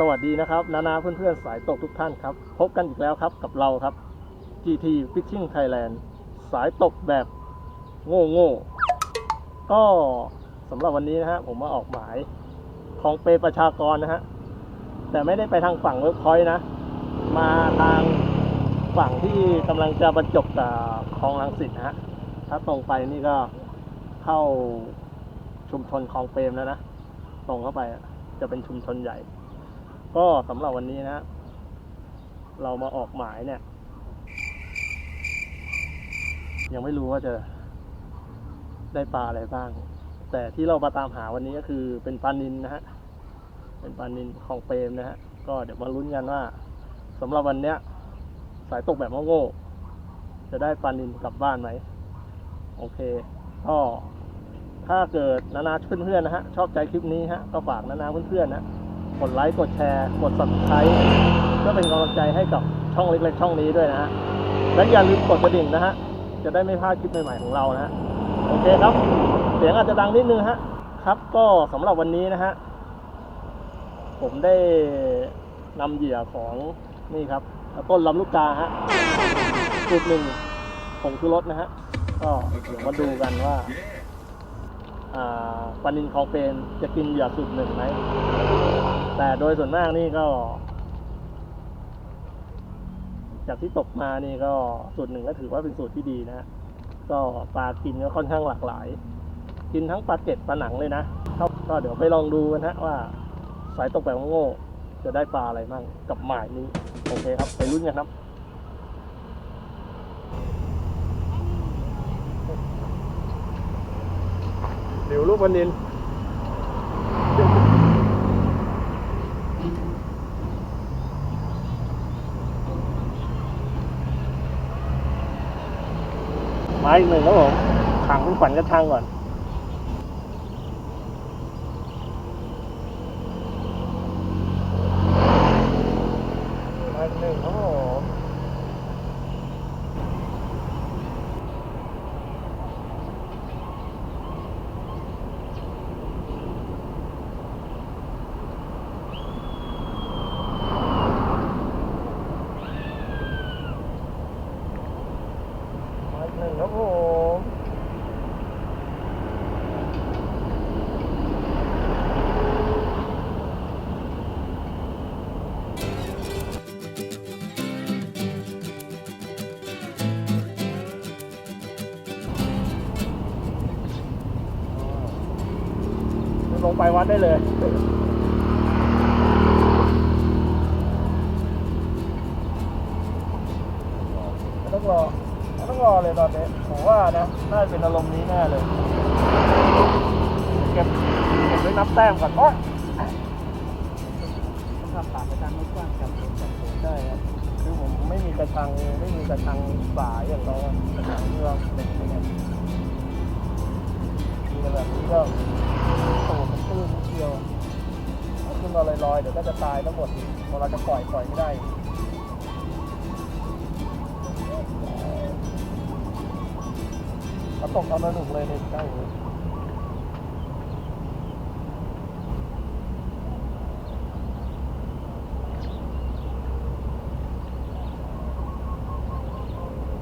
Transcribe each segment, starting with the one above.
สวัสดีนะครับ นานาเพื่อนๆ สายตกทุกท่านครับ พบกันอีกแล้วครับกับเราครับ GT Fishing Thailand สายตกแบบโง่โง่ก็สำหรับวันนี้นะฮะผมมาออกหมายของเปประชากรนะฮะ แต่ไม่ได้ไปทางฝั่งเวิร์กพอยต์นะ มาทางฝั่งที่กำลังจะบรรจบกับคลองลังสิตนะฮะ ถ้าตรงไปนี่ก็เข้าชุมชนคลองเปรมแล้วนะ ตรงเข้าไปจะเป็นชุมชนใหญ่ ก็สำหรับวันนี้นะ เรามาออกหมายเนี่ย ยังไม่รู้ว่าจะได้ปลาอะไรบ้าง แต่ที่เรามาตามหาวันนี้ก็คือเป็นปลานินนะฮะ เป็นปลานินของเปรมนะฮะ ก็เดี๋ยวมาลุ้นกันว่าสำหรับวันเนี้ย สายตกแบบโง่ๆจะได้ปลานินกลับบ้านไหม โอเค ก็ถ้าเกิดนานาเพื่อนๆนะฮะ ชอบใจคลิปนี้ฮะ ก็ฝากนานาเพื่อนๆนะ กดไลค์ กดแชร์ กด subscribe เพื่อเป็นกำลังใจให้กับช่องเล็กๆ ช่องนี้ด้วยนะฮะ และอย่าลืมกดกระดิ่งนะฮะ จะได้ไม่พลาดคลิปใหม่ๆของเรานะฮะ โอเคครับ เสียงอาจจะดังนิดนึงฮะ ครับ ก็สำหรับวันนี้นะฮะ ผมได้นำเหยื่อของนี่ครับต้นลำลูกกาฮะจุดหนึ่งผงชูรสนะฮะ ก็เดี๋ยวมาดูกันว่าอ่า ปลานินคลองเปรมจะกินเหยื่อสูตรหนึ่งไหม แต่โดยส่วนมากนี่ก็ จากที่ตกมานี่ก็สูตรหนึ่งก็ถือว่าเป็นสูตรที่ดีนะ ก็ปลากินก็ค่อนข้างหลากหลาย กินทั้งปลาเก็ดปลาหนังเลยนะก็เดี๋ยวไปลองดูกันฮะว่า สายตกแบบโง่จะได้ปลาอะไรบ้างกับหมายนี้ โอเคครับ ไปลุ้นกันครับ เดี๋ยวลูกวันินมาอีกหนึ่งครับผมขังเป็นขวัญกระชังก่อน ไปวัดได้เลยไม่ต้องรอไม่ต้องรอเลยตอนนี้ผมว่านะ น่าจะเป็นอารมณ์นี้แน่เลย เก็บ เก็บไว้นับแต้มก่อนโอ๊ยขับปากไปทางนู้นกว้างกับผมกับผมใช่ครับคือผมไม่มีกระชัง ไม่มีกระชังสายอย่างเราอะกระชังเรืออะไรอย่างเงี้ยมีแต่แบบนี้ก็โตมัน วขึ้นมาลอยๆเดี๋ยวก็จะตายทั้งหมดอีกพอเราจะปล่อยปล่อยไม่ได้อีกเขาตกเอาสนุกเลยในได้อย่างนี้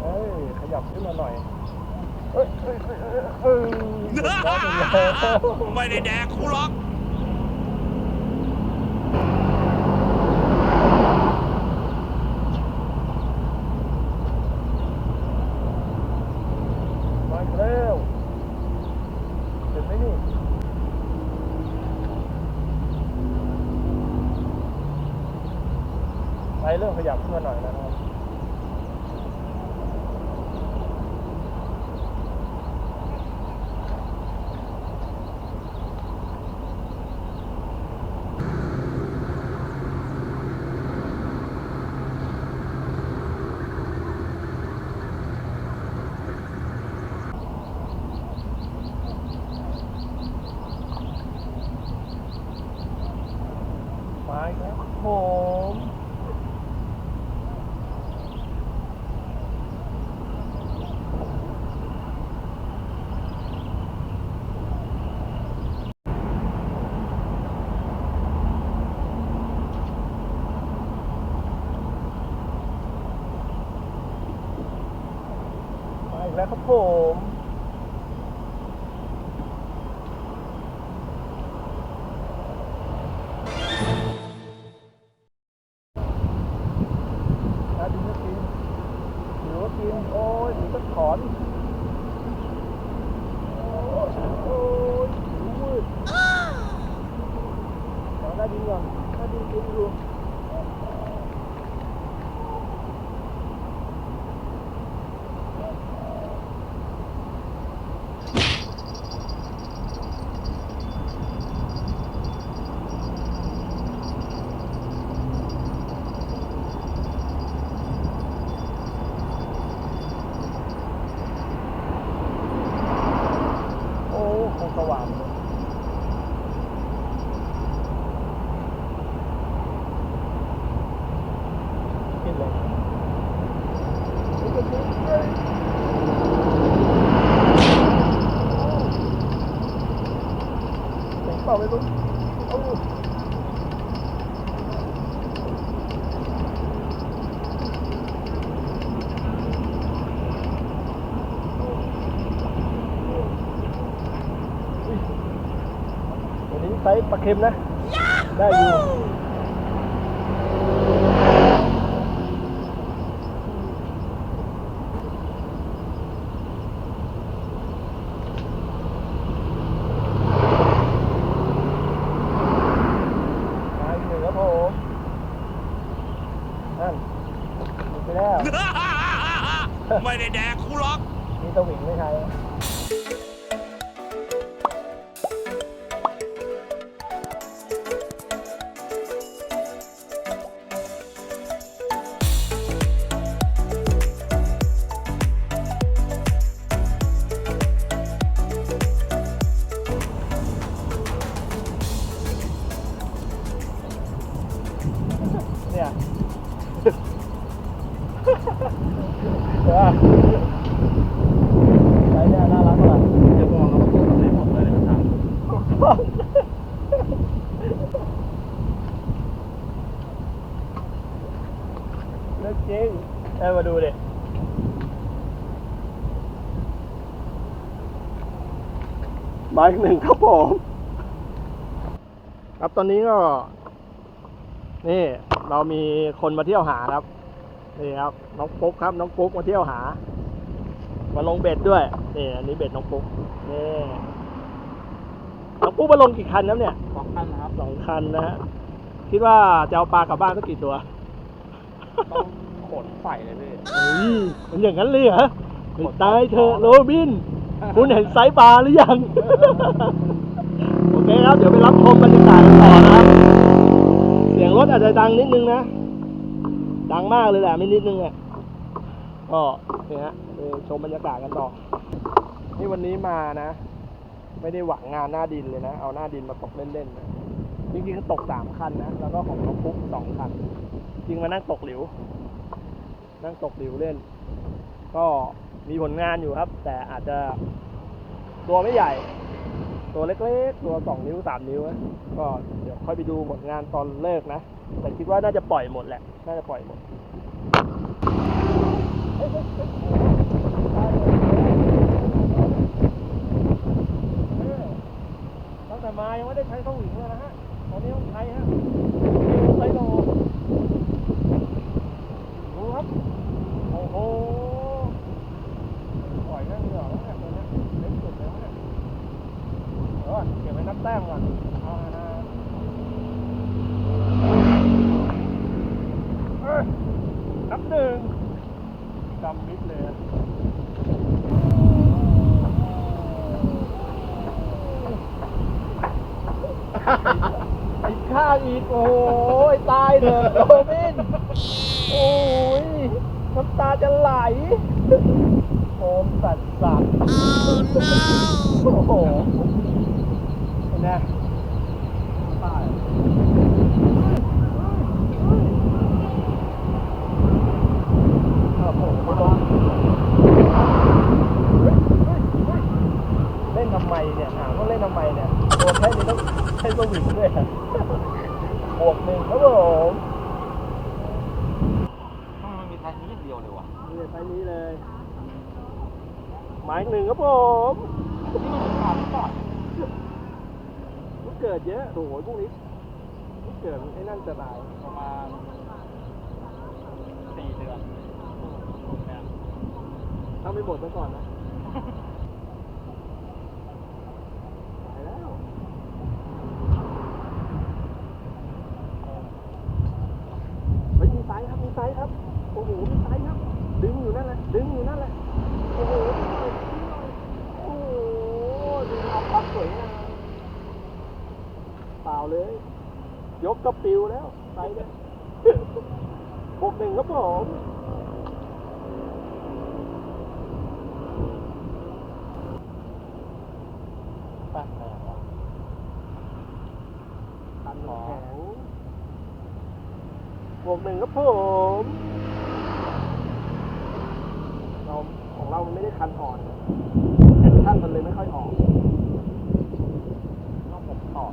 เอ้ยขยับขึ้นมาหน่อยเอ้ยเอ้ยเอ้ยเอ้ยไม่ได้แดกกูหรอก มาอีกแล้วเห็นไหมนี่ไป เริ่มขยับขึ้นมาหน่อยนะครับมาอีกแล้วผม แล้วครับผมถ้าดินก็กินหนูก็กิน โอ้ยหนูก็ถอนโอ้ยโอ้ยหนูมืด เอาได้ดินก่อนได้ดินกินดู โอ้คงสว่างเลยกินเลย เสียงเปล่าไม่รู้โอ้วันนี้ไซส์ปลาเค็มนะ ได้อยู่ มาอีกหนึ่งครับผมนั่นหมดไป แล้ว ไม่ได้แดกกูหรอก มีสวิงไม่ใช้ มาอีกหนึ่งครับผม ครับตอนนี้ก็ นี่เรามีคนมาเที่ยวหาครับ นี่ครับน้องปุ๊กครับน้องปุ๊กมาเที่ยวหา มาลงเบ็ดด้วยนี่อันนี้เบ็ดน้องปุ๊กนี่น้องปุ๊กมาลงกี่คันครับเนี่ยสองพันนะครับสองคันนะฮะคิดว่าจะเอาปลากลับบ้านสักกี่ตัวต้องขนใส่เลยพี่เฮ้ยมันอย่างนั้นเลยเหรอไม่ตายเถอะโรบิน คุณเห็นไซส์ปลาหรือยัง โอเคครับ เดี๋ยวไปรับชมบรรยากาศกันต่อนะครับ เสียงรถอาจจะดังนิดนึงนะ ดังมากเลยแหละไม่นิดนึงอะก็เนี่ยฮะชมบรรยากาศกันต่อ นี่วันนี้มานะ ไม่ได้หวังงานหน้าดินเลยนะ เอาหน้าดินมาตกเล่นๆนะจริงๆก็ตกสามคันนะ แล้วก็ของน้องปุ๊กสองคัน จริงมานั่งตกหลิว นั่งตกหลิวเล่น ก็ มีผลงานอยู่ครับ แต่อาจจะตัวไม่ใหญ่ ตัวเล็กๆ ตัวสองนิ้วสามนิ้วก็เดี๋ยวค่อยไปดูผลงานตอนเลิกนะ แต่คิดว่าน่าจะปล่อยหมดแหละ น่าจะปล่อยหมดตั้งแต่มายังไม่ได้ใช้สวิงเลยนะฮะ ตอนนี้ต้องใช้ฮะไซโลดูครับ โอ้โห ปล่อยนั่งเหงื่อแล้วเนี่ยตัวเนี้ยเล็กสุดแล้วเนี่ยเดี๋ยว ก่อนเก็บไว้นับแต้มก่อนเอานะเอ้ยนับหนึ่งกำมิดเลยอะไอ้ข้างอีกโอ้ยตายเถอะโรบินโอ้ยน้ำตาจะไหลโอมสัตว์สัตว์โอ้โหเห็ นไหมตายโอ้โหไม่ต้องเฮ้ยเฮ้ยเฮ้ยเล่นทำไมเนี่ยถามว่าเล่นทำไมเนี่ยตัวแค่นี้ต้องใช้สวิงด้วยบวกหนึ่งครับผมมันมีทางนี้อย่างเดียวเลยวะนี่ไซส์นี้เลย หมายหนึ่งครับผมนี่มันขาดก่อนลูก เกิดเยอะโอ้โหพวกนี้ลูกเกิดไอ้นั่นจะตายประมาณสี่เดือนเนี่ยถ้าไม่หมดซะก่อนนะตายแล้วเฮ้ยมีไซส์ครับมีไซส์ครับโอ้โหมีไซส์ครับ ดึงอยู่นั่นแหละดึงอยู่นั่นแหละโอ้โหดึงหน่อยดึงหน่อยโอ้โหดึงเอาความสวยงาม เปล่าเลย ยกกระปิวแล้วไซส์เนี่ยบวกหนึ่งครับผมแป๊บนึงวะคันแข็งบวกหนึ่งครับผมเราของเรามันไม่ได้คันอ่อนแอคชั่นมันเลยไม่ค่อยออก ต้องผมต่อ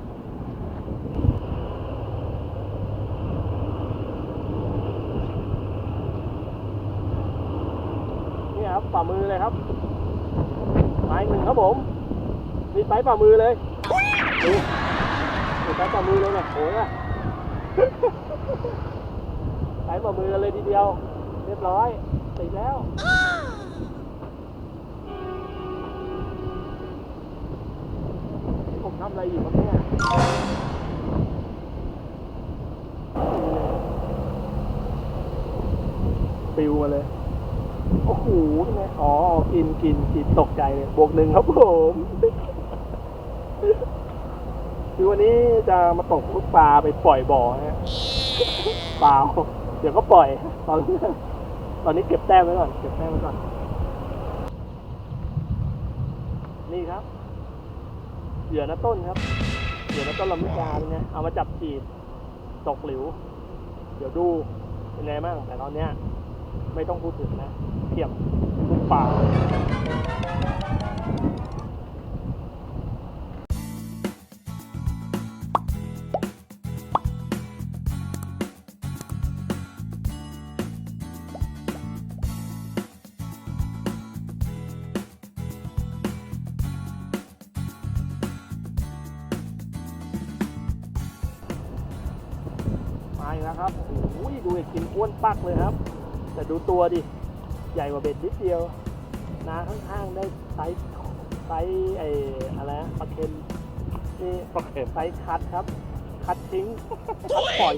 นี่ครับฝ่ามือเลย ครับไม้หนึ่งครับผมมีไซส์ฝ่ามือเลยดูมีไซส์ฝ่ามือเลยเนี่ยโอ้ยอะไซส์ฝ่ามือกันเลยทีเดียว เรียบร้อยติดแล้วผมทำอะไรอยู่ครับเนี่ยปิวมาเลย อ๋อ กินกินกินตกใจเลยบวกหนึ่งครับผมคือวันนี้จะมาตกลูกปลาไปปล่อยบ่อฮะเปล่าเดี๋ยวก็ปล่อย ตอนนี้ตอนนี้เก็บแต้มไว้ก่อนเก็บแต้มไว้ก่อน นี่ครับเหยื่อน้าต้นครับเหยื่อน้าต้นลำลูกกาเป็นไงเอามาจับจีบตกหลิว เดี๋ยวดูเป็นไงบ้างแต่ตอนเนี้ย ไม่ต้องพูดถึงนะเทียบ ป่ามาอีกแล้วครับโอ้โหดูเด็กกินอ้วนปักเลยครับ แต่ดูตัวดิ ใหญ่กว่าเบ็ดนิดเดียว นาข้างๆได้ไซส์ไซส์ไอ้อะไรนะปลาเค็มนี่โอเคไซส์คัดครับ คัดทิ้งคัดปล่อย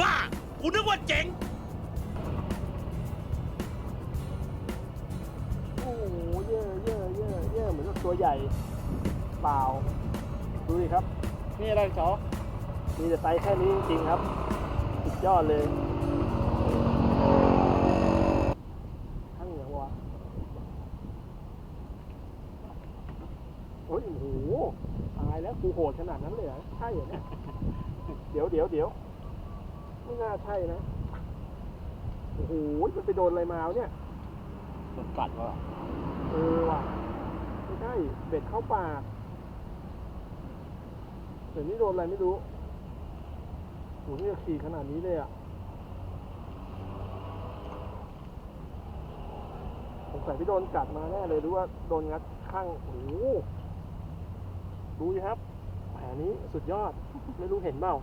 บ้ากูนึกว่าเจ๋งโอ้โหเยอะเยอะเยอะเยอะเหมือนกับตัวใหญ่เปล่า ดูดิครับ นี่อะไรจ๊อมีแต่ไซส์แค่นี้จริงๆครับ สุดยอดเลยทั้งเหนียววะ โอ้ยโอ้โหตายแล้วกูโหดขนาดนั้นเลยเหรอใช่เหรอเนี่ยเดี๋ยวเดี๋ยวเดี๋ยวไม่น่าใช่นะโอ้โหมันไปโดนอะไรมาวะเนี่ยโดนกัดวะเออว่ะไม่ใช่เบ็ดเข้าปากเดี๋ยวนี้โดนอะไรไม่รู้โหนี่ขี่ขนาดนี้เลยอะสงสัยพี่โดนกัดมาแน่เลยหรือว่าโดนงัดข้างโอ้โห ดูสิครับแผลนี้สุดยอด ไม่รู้เห็นเปล่า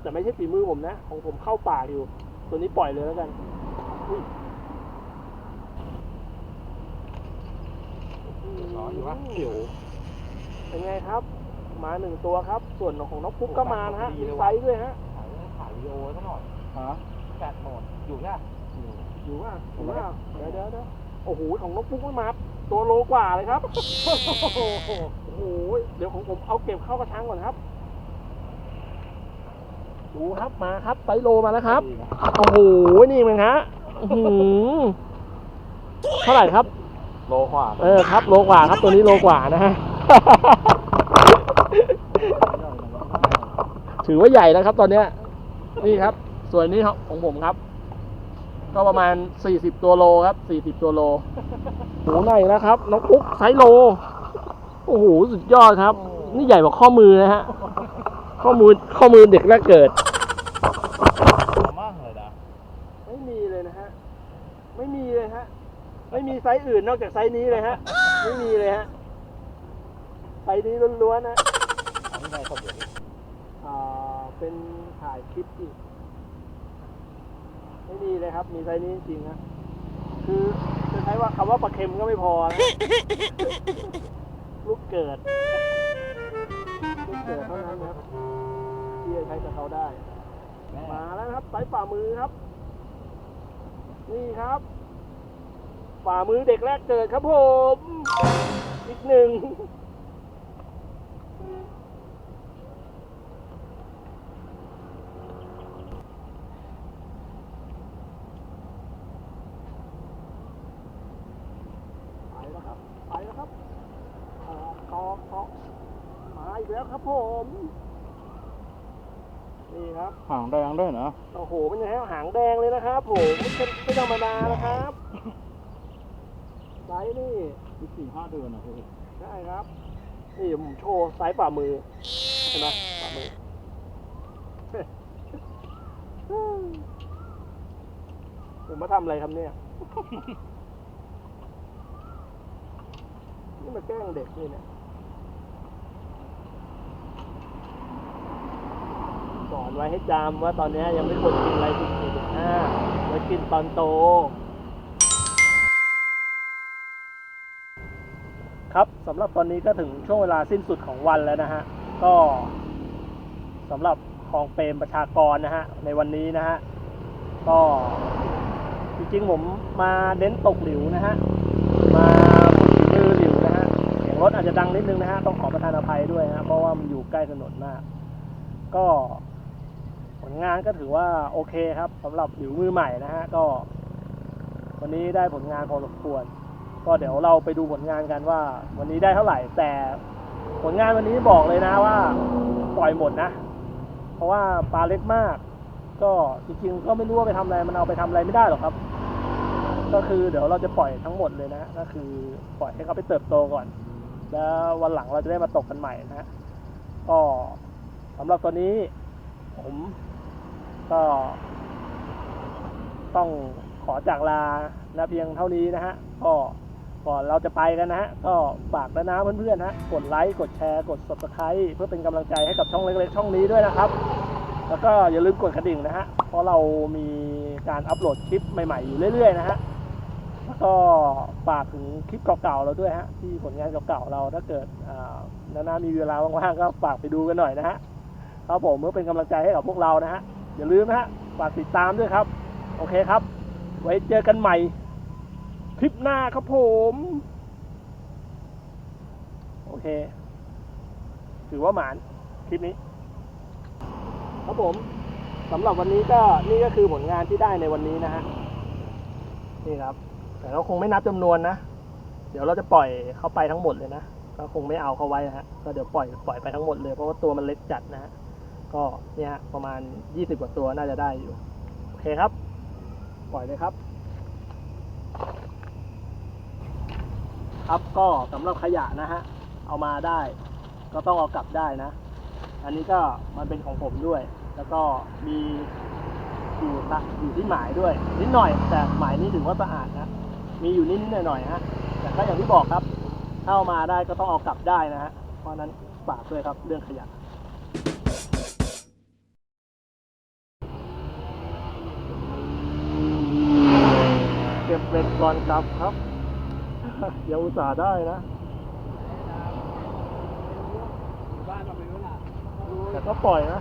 แต่ไม่ใช่ฝีมือผมนะ ของผมเข้าปากอยู่ ตัวนี้ปล่อยเลยแล้วกันอุ้ยร้อนอยู่วะเขียวเป็นไงครับ มาหนึ่งตัวครับ ส่วนของน้องปุ๊กก็มานะฮะมีไซส์ด้วยฮะถ่ายถ่ายวิดีโอซะหน่อยฮะแปดโหมด อยู่เนี่ยอยู่ว่าอยู่ว่าเดี๋ยวเดี๋ยวเดี๋ยวโอ้โห ของน้องปุ๊กไม่มา ตัวโลกว่าเลยครับ โอ้โหเดี๋ยวของผมเอาเก็บเข้ากระชังก่อนครับ ดูครับมาครับไซส์โลมาแล้วครับ โอ้โห นี่มันฮะอื้อหือเท่าไหร่ครับ โลกว่าเออครับโลกว่าครับตัวนี้โลกว่านะฮะ ถือว่าใหญ่แล้วครับ ตอนเนี้ย นี่ครับ ส่วนนี้ของผมครับ ก็ประมาณ 40 ตัวโลครับ 40 ตัวโลโหใหญ่แล้วครับ น้องปุ๊กไซส์โล โอ้โหสุดยอดครับ นี่ใหญ่กว่าข้อมือนะฮะ ข้อมือข้อมือเด็กแรกเกิด มากเลยนะไม่มีเลยนะฮะ ไม่มีเลยฮะ ไม่มีไซส์อื่นนอกจากไซส์นี้เลยฮะ ไม่มีเลยฮะ ไซส์นี้ล้วนๆนะอันนี้ไงเขาเดี๋ยวนี้อ่าเป็นถ่ายคลิปอีกไม่มีเลยครับ มีไซส์นี้จริงๆนะคือจะใช้ว่าคำว่าปลาเค็มก็ไม่พอนะ ลูกเกิดลูกเกิดเท่านั้นครับที่จะใช้กับเขาได้ มาแล้วนะครับสายฝ่ามือครับ นี่ครับ ฝ่ามือเด็กแรกเกิดครับผม อีกหนึ่ง ไปแล้วครับ ไปแล้วครับออกออกออกมาอีกแล้วครับผม นี่ครับ หางแดงด้วยนะโอ้โหมันยังไงหางแดงเลยนะครับผมไม่ใช่ไม่ธรรมดานะครับไซส์นี่ที่สี่ห้าเดือนนะพี่ใช่ครับนี่ผมโชว์ไซส์ฝ่ามือเห็นไหมฝ่ามือผมมาทำอะไรครับเนี่ย นี่มาแกล้งเด็กนี่เนี่ย อนไว้ให้จำว่าตอนนี้ยังไม่ควรกินอะไรถึงสี่ถึงห้าไว้กินตอนโต ครับสำหรับตอนนี้ก็ถึงช่วงเวลาสิ้นสุดของวันแล้วนะฮะ ก็สำหรับคลองเปรมประชากรนะฮะ ในวันนี้นะฮะ ก็จริงๆผมมาเน้นตกหลิวนะฮะ มาฝีมือหลิวนะฮะเสียงรถอาจจะดังนิดนึงนะฮะ ต้องขอประทานอภัยด้วยนะเพราะว่ามันอยู่ใกล้ถนนมาก ก็ ผลงานก็ถือว่าโอเคครับสำหรับหลิวมือใหม่นะฮะก็ วันนี้ได้ผลงานพอสมควร ก็เดี๋ยวเราไปดูผลงานกันว่า วันนี้ได้เท่าไหร่ แต่ผลงานวันนี้บอกเลยนะว่าปล่อยหมดนะ เพราะว่าปลาเล็กมาก ก็จริงๆก็ไม่รู้ว่าไปทำอะไรมันเอาไปทำอะไรไม่ได้หรอกครับ ก็คือเดี๋ยวเราจะปล่อยทั้งหมดเลยนะก็คือปล่อยให้เขาไปเติบโตก่อน แล้ววันหลังเราจะได้มาตกกันใหม่นะฮะก็สำหรับตอนนี้ผม ก็ ต้องขอจากลานะเพียงเท่านี้นะฮะ ก็ก่อนเราจะไปกันนะฮะ ก็ฝากนะนะเพื่อนๆนะกดไลค์ กดแชร์ กด subscribe เพื่อเป็นกำลังใจให้กับช่องเล็กๆ ช่องนี้ด้วยนะครับ แล้วก็อย่าลืมกดกระดิ่งนะฮะ เพราะเรามีการอัปโหลดคลิปใหม่ๆ อยู่เรื่อยๆ นะฮะ แล้วก็ฝากถึงคลิปเก่าๆ เราด้วยฮะ ที่ผลงานเก่าๆ เราถ้าเกิดอ่านาๆมีเวลาว่างๆ ก็ฝากไปดูกันหน่อยนะฮะครับผมเพื่อเป็นกำลังใจให้กับพวกเรานะฮะ อย่าลืมนะฮะฝากติดตามด้วยครับ โอเคครับ ไว้เจอกันใหม่คลิปหน้าครับผม โอเค ถือว่าหมานคลิปนี้ ครับผมสำหรับวันนี้ก็นี่ก็คือผลงานที่ได้ในวันนี้นะฮะนี่ครับ แต่เราคงไม่นับจำนวนนะ เดี๋ยวเราจะปล่อยเขาไปทั้งหมดเลยนะก็คงไม่เอาเขาไว้นะฮะก็เดี๋ยวปล่อยปล่อยไปทั้งหมดเลยเพราะว่าตัวมันเล็กจัดนะฮะ ก็เนี่ยฮะประมาณ 20 กว่าตัวน่าจะได้อยู่ โอเคครับ ปล่อยเลยครับ ครับก็สำหรับขยะนะฮะ เอามาได้ ก็ต้องเอากลับได้นะ อันนี้ก็มันเป็นของผมด้วย แล้วก็มีอยู่ตะอยู่ที่หมายด้วย นิดหน่อย แต่หมายนี้ถือว่าสะอาดนะ มีอยู่นิดๆหน่อยๆฮะ แต่ก็อย่างที่บอกครับถ้าเอามาได้ก็ต้องเอากลับได้นะฮะ เพราะนั้นฝากด้วยครับเรื่องขยะ ก่อนกลับครับ อย่าอุตส่าห์ได้นะ แต่ก็ปล่อยนะ